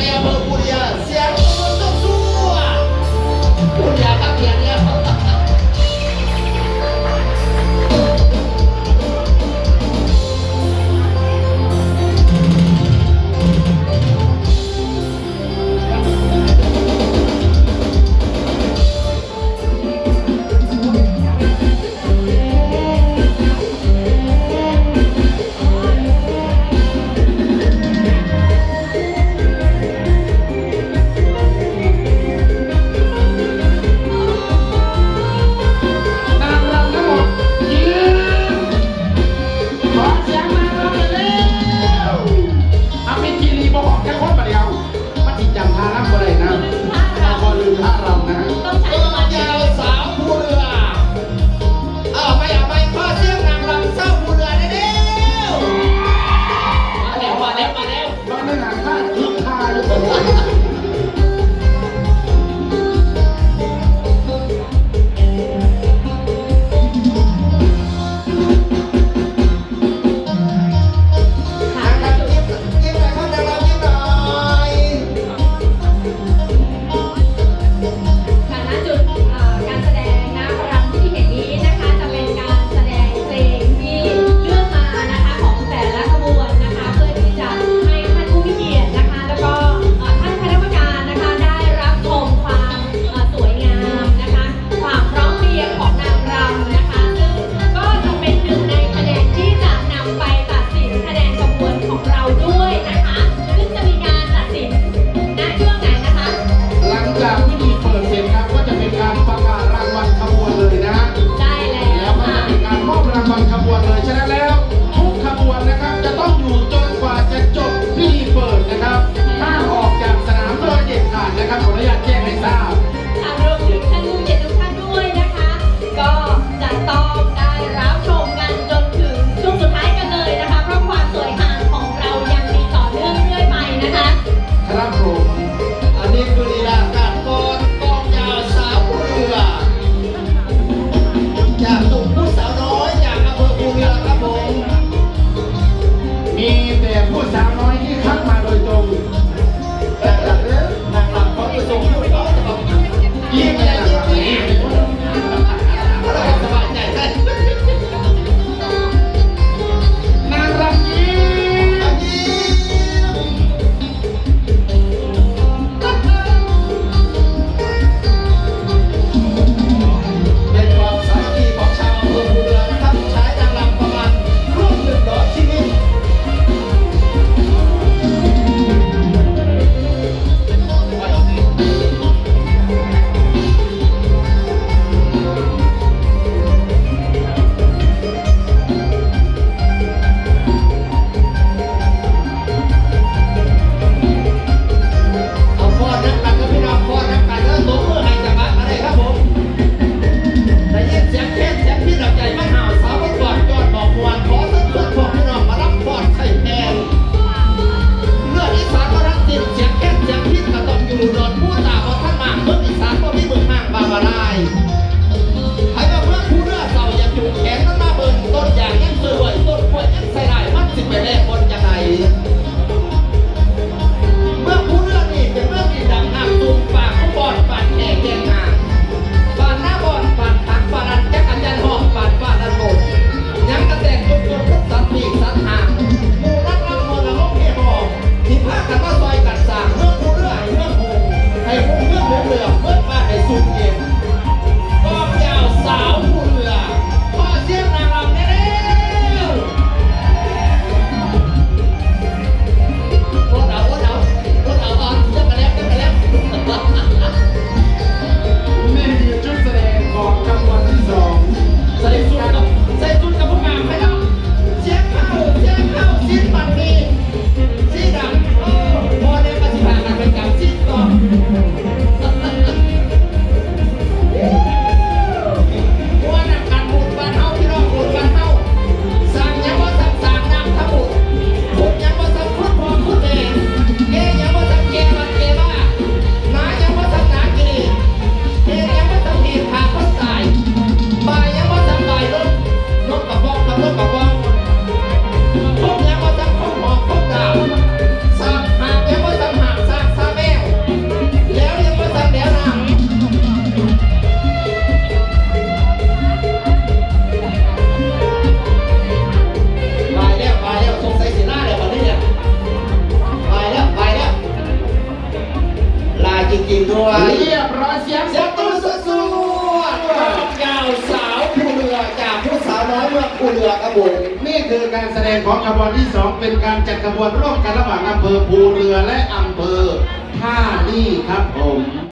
ในอ ฟังขบวนเลยฉะนั้นแล้ว ด้วย เรียบร้อยเสียงเสียงตูสู้สู้ยาวสาวผู้เรือจากผู้สาวน้อยเมืองผู้เรือครับผมนี่คือการแสดงของขบวนที่สองเป็นการจัดขบวนร่วมกันระหว่างอำเภอภูเรือและอำเภอท่าลี่ครับผม